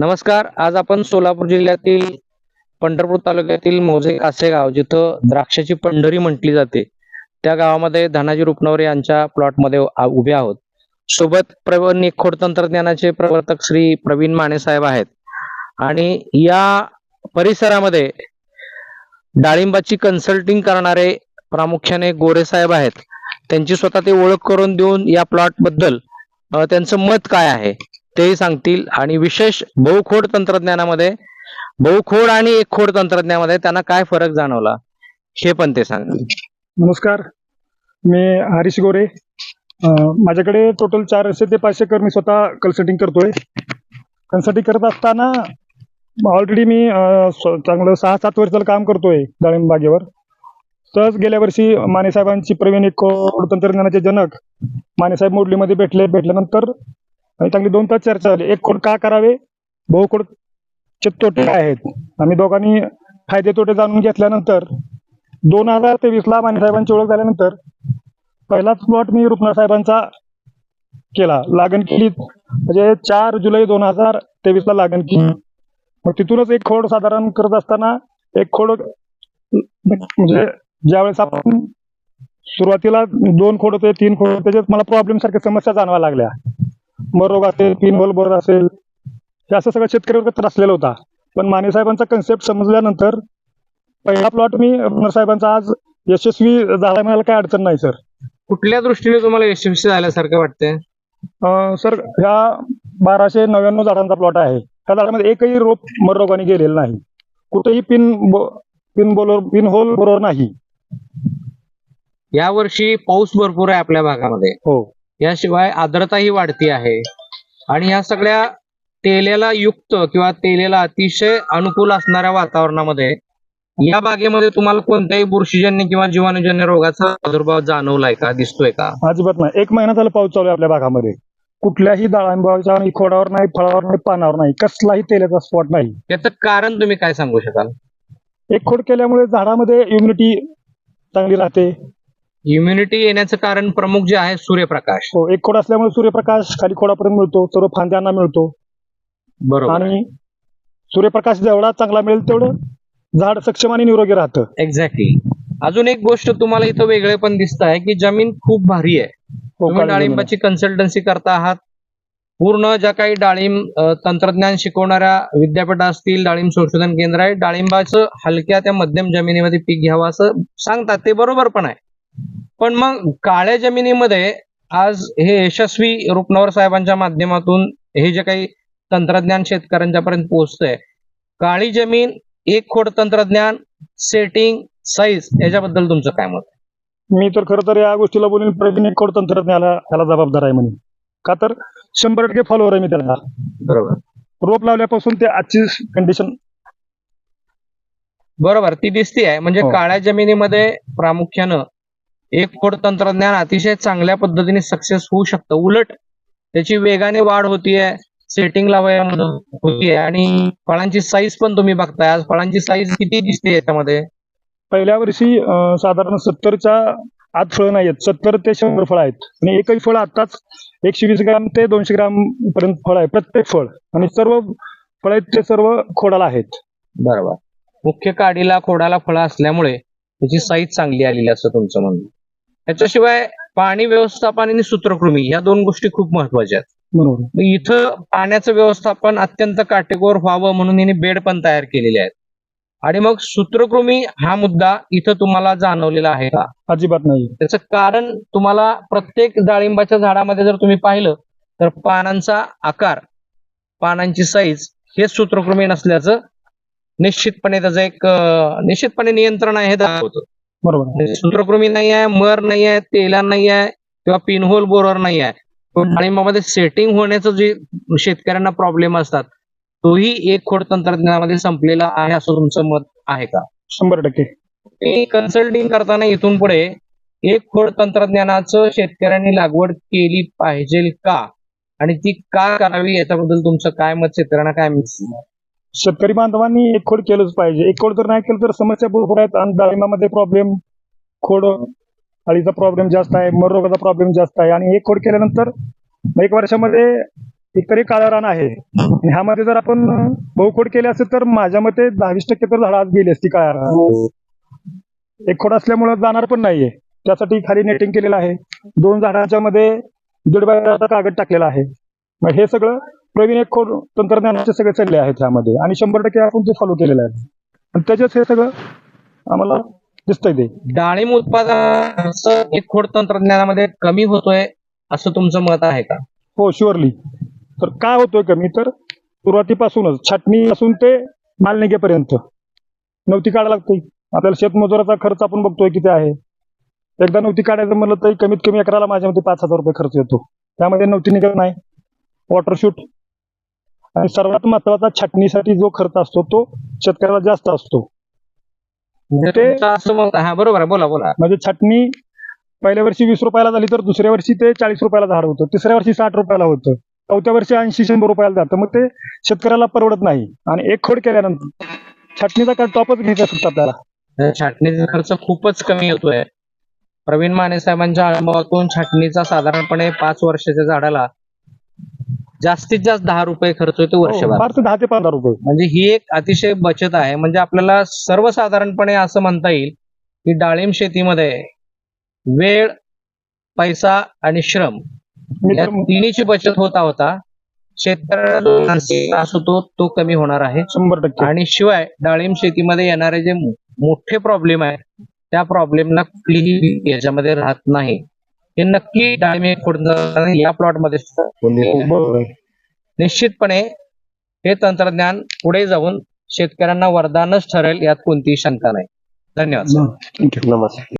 नमस्कार आज आपण सोलापूर जिल्ह्यातील पंढरपूर तालुक्यातील मोजे कासेगाव जिथं द्राक्षाची पंढरी म्हटली जाते त्या गावामध्ये धनाजी रुपनवरे यांच्या प्लॉटमध्ये उभे आहोत. सोबत प्रव निखोड तंत्रज्ञानाचे प्रवर्तक श्री प्रवीण माने साहेब आहेत. आणि या परिसरामध्ये डाळिंबाची कन्सल्टिंग करणारे प्रामुख्याने गोरे साहेब आहेत. त्यांची स्वतः ते ओळख करून देऊन या प्लॉटबद्दल त्यांचं मत काय आहे? तेही सांगतील. आणि विशेष बहुखोड तंत्रज्ञानामध्ये बहुखोड आणि एक खोड तंत्रज्ञानामध्ये त्यांना काय फरक जाणवला हे पण ते सांगतील नमस्कार. मी हरीश गोरे. माझ्याकडे टोटल चारशे ते पाचशे कर मी स्वतः कन्सल्टिंग करतोय. कन्सल्टिंग करत असताना ऑलरेडी मी चांगलं सहा सात वर्षाला काम करतोय डाळिंब बागेवर. सहज गेल्या वर्षी माने साहेबांची प्रवीण एक तंत्रज्ञानाचे जनक मानेसाहेब मोडलीमध्ये भेटले. भेटल्यानंतर चांगली दोन तास चर्चा झाली. एक खोड का करावे? बहुखोडचे तोटे काय आहेत? आम्ही दोघांनी फायदे तोटे जाणून घेतल्यानंतर दोन हजार तेवीस ला माने साहेबांची ओळख झाल्यानंतर पहिलाच प्लॉट मी रुपनाथ साहेबांचा केला. लागण केली. म्हणजे चार जुलै दोन हजार तेवीस ला लागण केली. मग तिथूनच एक खोड साधारण करत असताना एक खोड म्हणजे ज्यावेळेस आपण सुरुवातीला दोन खोड होते तीन खोड होते त्याच्यात मला प्रॉब्लेम सारख्या समस्या जाणवायला लागल्या. मर रोग असेल पिन होल बोर असेल हे असं सगळं शेतकऱ्यावर त्रासलेला होता. पण माने साहेबांचा कन्सेप्ट समजल्यानंतर पहिला प्लॉट मी साहेबांचा आज यशस्वी झाला मिळाला काय अडचण नाही सर कुठल्या दृष्टीने तुम्हाला यशस्वी झाल्यासारखं वाटतंय? अं, सर ह्या बाराशे नव्याण्णव झाडांचा प्लॉट आहे. त्या झाडामध्ये एकही रोप मररोगाने गेलेलं नाही. कुठेही पिन बो- पिन बोलर पिन होल बरोबर नाही. यावर्षी पाऊस भरपूर आहे आपल्या भागामध्ये. हो. याशिवाय आर्द्रताही वाढती आहे. आणि ह्या सगळ्या तेलेला युक्त किंवा तेलेला अतिशय अनुकूल असणाऱ्या वातावरणामध्ये या बागेमध्ये तुम्हाला कोणत्याही बुरशीजन्य किंवा जीवाणूजन्य रोगाचा प्रादुर्भाव जाणवलाय का? दिसतोय का? अजिबात नाही. एक महिना झाला पाऊस चालू आहे आपल्या भागामध्ये कुठल्याही डाळिंबाच्या नाही खोडावर नाही फळावर नाही पानावर नाही कसलाही तेलाचा स्पॉट नाही. त्याचं कारण तुम्ही काय सांगू शकाल? एक खोड केल्यामुळे झाडामध्ये इम्युनिटी चांगली राहते. इम्युनिटी येण्याचं कारण प्रमुख जे आहे सूर्यप्रकाश. हो एक खोड असल्यामुळे सूर्यप्रकाश खाली खोडापर्यंत मिळतो सर्व फांद्यांना मिळतो. बरोबर आणि सूर्यप्रकाश जेवढा चांगला मिळेल तेवढं झाड सक्षम आणि निरोगी राहतं. एक्झॅक्टली अजून एक गोष्ट तुम्हाला इथं वेगळे पण दिसत आहे की जमीन खूप भारी आहे. हो, तुम्ही डाळिंबाची कन्सल्टन्सी करता आहात. पूर्ण ज्या काही डाळिंब अ, तंत्रज्ञान शिकवणाऱ्या विद्यापीठ असतील डाळिंब संशोधन केंद्र आहे डाळिंबाचं हलक्या त्या मध्यम जमिनीमध्ये पीक घ्यावं असं सांगतात. ते बरोबर पण आहे. पण मग काळ्या जमिनीमध्ये आज हे यशस्वी रुपनवर साहेबांच्या माध्यमातून हे जे काही तंत्रज्ञान शेतकऱ्यांच्या पर्यंत पोहोचतंय काळी जमीन एक खोड तंत्रज्ञान सेटिंग साईज याच्याबद्दल तुमचं काय मत? मी तर खरं तर या गोष्टीला बोलून प्रवीण एक खोड तंत्रज्ञानाला ह्याला जबाबदार आहे म्हणून का तर शंभर टक्के फॉलोअर आहे मी त्याला बरोबर रोप लावल्यापासून ते आजची कंडिशन बरोबर ती दिसती आहे म्हणजे हो. काळ्या जमिनीमध्ये प्रामुख्यानं एक खोड तंत्रज्ञान अतिशय चांगल्या पद्धतीने सक्सेस होऊ शकतं. उलट त्याची वेगाने वाढ होतीये सेटिंग लावायला होतीये आणि फळांची साईज पण तुम्ही बघताय. आज फळांची साईज किती दिसते याच्यामध्ये? पहिल्या वर्षी साधारण सत्तरच्या आत फळं नाही आहेत सत्तर ते शंभर फळ आहेत. आणि एकही फळ आताच एकशे वीस ग्राम ते दोनशे ग्राम पर्यंत फळ आहे. प्रत्येक फळ. आणि सर्व फळ आहेत ते सर्व खोडाला आहेत. बरोबर. मुख्य काडीला खोडाला फळं असल्यामुळे त्याची साईज चांगली आलेली असं तुमचं म्हणणं. त्याच्याशिवाय पाणी व्यवस्थापन आणि सूत्रकृमी या दोन गोष्टी खूप महत्त्वाच्या आहेत. बरोबर. इथं पाण्याचं व्यवस्थापन अत्यंत काटेकोर व्हावं म्हणून यांनी बेड पण तयार केलेले आहेत. आणि मग सूत्रकृमी हा मुद्दा इथं तुम्हाला जाणवलेला आहे का? अजिबात नाही. त्याचं कारण तुम्हाला प्रत्येक डाळिंबाच्या झाडामध्ये जर तुम्ही पाहिलं तर पानांचा आकार पानांची साईज हे सूत्रकृमी नसल्याचं निश्चितपणे त्याचं एक निश्चितपणे नियंत्रण आहे दाखवतं. बरोबर. म्हणजे सूत्रकृमी नाही आहे मर नाही आहे तेला नाही आहे किंवा पिनहोल बोरर नाही आहे पण डाळिंबामध्ये सेटिंग होण्याचं जे शेतकऱ्यांना प्रॉब्लेम असतात तोही एक खोड तंत्रज्ञानामध्ये संपलेला आहे असं तुमचं मत आहे का? शंभर टक्के. कन्सल्टिंग करताना इथून पुढे एक खोड तंत्रज्ञानाचं शेतकऱ्यांनी लागवड केली पाहिजे का? आणि ती का करावी याच्याबद्दल तुमचं काय मत शेतकऱ्यांना काय मिळतं? शेतकरी बांधवांनी एक खोड केलंच पाहिजे. एक खोड जर नाही केलं तर समस्या भरपूर आहेत आणि डाळिंबामध्ये प्रॉब्लेम खोड अळीचा प्रॉब्लेम जास्त आहे मर रोगाचा प्रॉब्लेम जास्त आहे. आणि एक खोड केल्यानंतर एक वर्षामध्ये एकरी काळं रान आहे. आणि ह्यामध्ये जर आपण बहुखोड केले असेल तर माझ्या मते दहावीस टक्के तर झाडं आज गेली असती काळ्या रानात. एक खोड असल्यामुळे जाणार पण नाहीये. त्यासाठी खाली नेटिंग केलेलं आहे. दोन झाडांच्या मध्ये दीड बायचा कागद टाकलेला आहे. मग हे सगळं प्रवीण एक खोड तंत्रज्ञानाचे सगळे चालले आहेत त्यामध्ये आणि शंभर टक्के आपण ते फॉलो केलेलं आहे. आणि त्याच्याच हे सगळं आम्हाला दिसतंय ते. डाळिंब उत्पादनाचं एक खोड तंत्रज्ञानामध्ये कमी होतोय असं तुमचं मत आहे का? हो शुअरली तर काय होतोय कमी? तर सुरुवातीपासूनच. छाटणी पासून ते माल निघेपर्यंत. नवती काढायला लागते. आपल्याला शेतमजुराचा खर्च आपण बघतोय किती आहे. एकदा नवती काढायचं म्हणलं तरी कमीत कमी एकराला माझ्यामध्ये पाच हजार रुपये खर्च येतो. त्यामध्ये नवती निघत नाही. वॉटर शूट आणि सर्वात महत्त्वाचा छाटणीसाठी जो खर्च असतो तो शेतकऱ्याला जास्त असतो. म्हणजे ते- तुमचं असं मत हा बरोबर आहे. बोला बोला. म्हणजे छाटणी पहिल्या वर्षी वीस रुपयाला झाली तर दुसऱ्या वर्षी ते चाळीस रुपयाला झाड होतं. तिसऱ्या वर्षी साठ रुपयाला होतं. चौथ्या वर्षी ऐंशी शंभर रुपयाला जातं. मग ते शेतकऱ्याला परवडत नाही. आणि एक खोड केल्यानंतर छाटणीचा काय टॉपच घ्यायचा असतो आपल्याला. तर छाटणीचा खर्च खूपच कमी होतोय. प्रवीण माने साहेबांच्या अनुभवातून छाटणीचा साधारणपणे पाच वर्षाच्या झाडाला जास्तीत जास्त दहा रुपये खर्च होतो वर्षभर फार तर दहा ते पंधरा रुपये. म्हणजे ही एक अतिशय बचत आहे. म्हणजे आपल्याला सर्वसाधारणपणे असं म्हणता येईल की डाळिंब शेतीमध्ये वेळ पैसा आणि श्रम या तिन्हीची बचत होता होता. शेतकऱ्याला त्रास होतो तो कमी होणार आहे. शंभर टक्के. आणि शिवाय डाळिंब शेतीमध्ये येणारे जे मोठे प्रॉब्लेम आहेत त्या प्रॉब्लेमला कुठलीही याच्यामध्ये राहत नाही. हे नक्की डाळिंब हे खोडणं या प्लॉटमध्ये. निश्चितपणे हे तंत्रज्ञान पुढे जाऊन शेतकऱ्यांना वरदानच ठरेल यात कोणतीही शंका नाही. धन्यवाद. नमस्ते